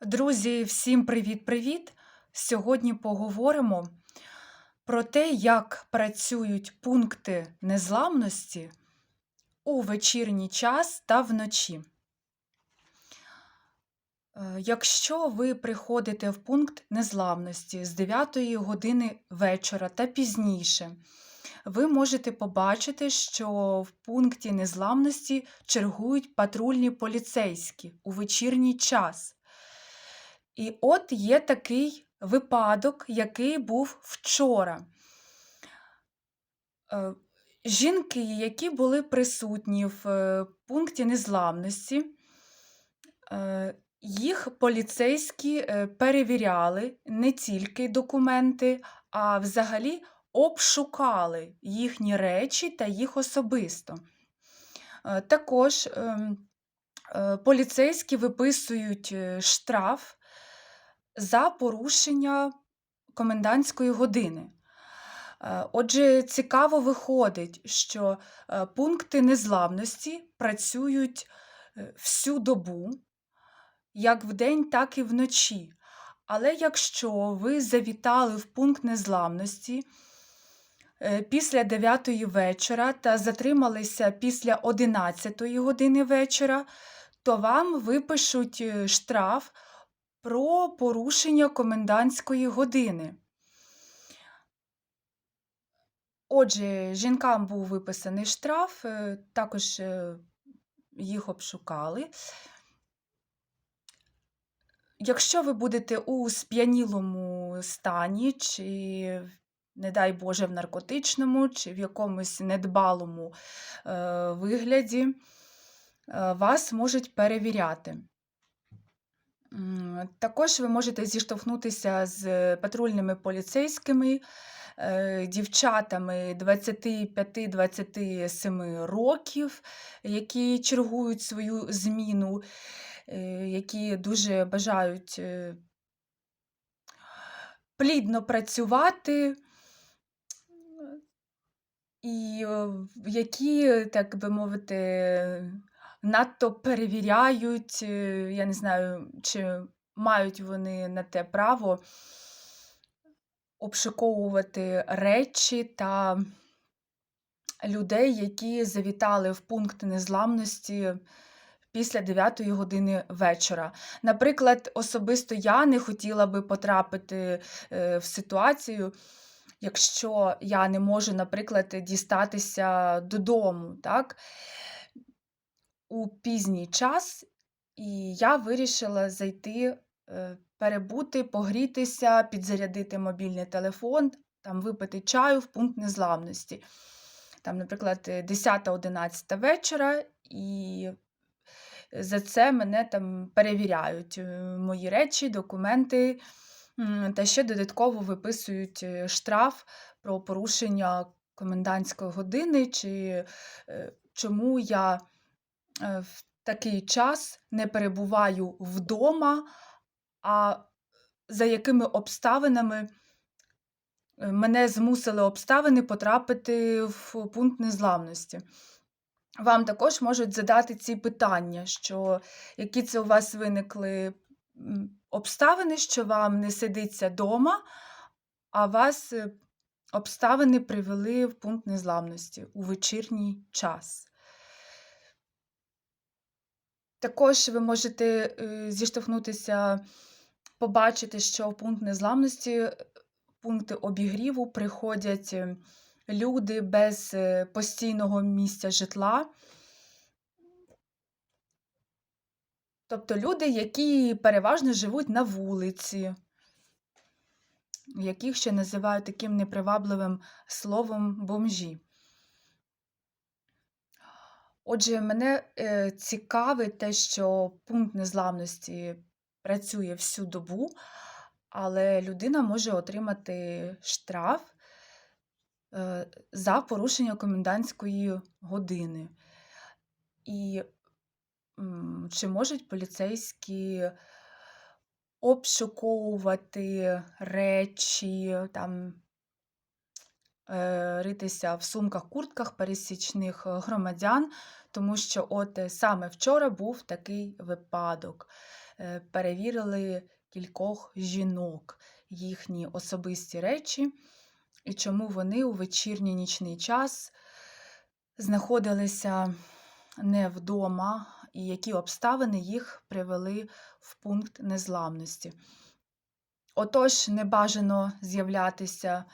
Друзі, всім привіт-привіт! Сьогодні поговоримо про те, як працюють пункти незламності у вечірній час та вночі. Е, Якщо ви приходите в пункт незламності з 9 години вечора та пізніше, ви можете побачити, що в пункті незламності чергують патрульні поліцейські у вечірній час. І от є такий випадок, який був вчора. Е, Жінки, які були присутні в е, пункті незламності, е, їх поліцейські перевіряли не тільки документи, а взагалі обшукали їхні речі та їх особисто. Також ем, поліцейські виписують штраф за порушення комендантської години. Е, Отже, цікаво виходить, що е, пункти незламності працюють е, всю добу, як вдень, так і вночі. Але якщо ви завітали в пункт незламності після 9 вечора та затрималися після 11 години вечора, то вам випишуть штраф про порушення комендантської години. Отже, жінкам був виписаний штраф, е, також е, їх обшукали. Якщо ви будете у сп'янілому стані, чи, не дай Боже, в наркотичному, чи в якомусь недбалому е, вигляді, вас можуть перевіряти. Також ви можете зіштовхнутися з патрульними поліцейськими, е, дівчатами 25-27 років, які чергують свою зміну, е, які дуже бажають е, плідно працювати. І які, так би мовити, надто перевіряють, е, я не знаю, чи мають вони на те право обшуковувати речі та людей, які завітали в пункт незламності після 9 години вечора. Наприклад, особисто я не хотіла би потрапити е, в ситуацію, якщо я не можу, наприклад, дістатися додому, так, у пізній час, і я вирішила зайти, е, перебути, погрітися, підзарядити мобільний телефон, там випити чаю в пункт незламності. Там, наприклад, 10-11 вечора, і за це мене там перевіряють е, мої речі, документи, та ще додатково виписують е, штраф про порушення комендантської години, чи е, чому я е, в такий час не перебуваю вдома, а за якими обставинами е, мене змусили обставини потрапити в пункт незламності. Вам також можуть задати ці питання, що які це у вас виникли обставини, що вам не сидиться дома, а вас е, обставини привели в пункт незламності у вечірній час. Також ви можете е, зіштовхнутися, побачити, що в пункт незламності, е, пункти обігріву приходять е, люди без постійного місця житла. Тобто люди, які переважно живуть на вулиці, яких ще називають таким непривабливим словом бомжі. Отже, мене е, цікавить те, що пункт незламності працює всю добу, але людина може отримати штраф е, за порушення комендантської години. І чи можуть поліцейські обшуковувати речі, там, ритися в сумках, куртках пересічних е, громадян, тому що от е, саме вчора був такий випадок. е, перевірили кількох жінок, їхні особисті речі, і чому вони у вечірній нічний час знаходилися не вдома, і які обставини їх привели в пункт незламності. Отож, не бажано з'являтися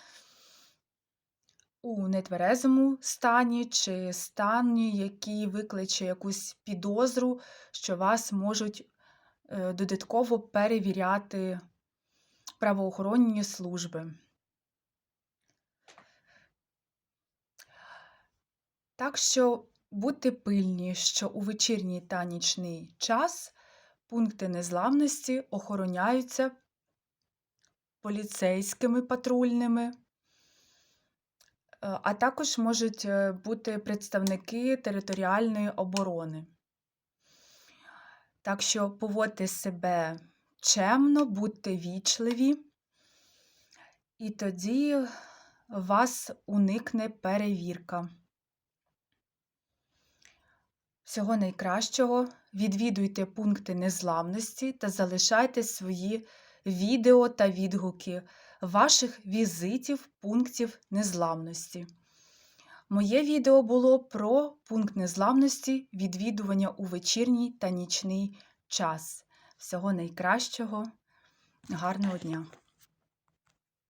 у нетверезому стані чи стані, який викличе якусь підозру, що вас можуть е, додатково перевіряти правоохоронні служби. Так що будьте пильні, що у вечірній та нічний час пункти незламності охороняються поліцейськими патрульними, а також можуть е, бути представники територіальної оборони. Так що поводьте себе чемно, будьте вічливі, і тоді вас уникне перевірка. Всього найкращого, відвідуйте пункти незламності та залишайте свої відео та відгуки ваших візитів пунктів незламності. Моє відео було про пункт незламності відвідування у вечірній та нічний час. Всього найкращого, гарного дня!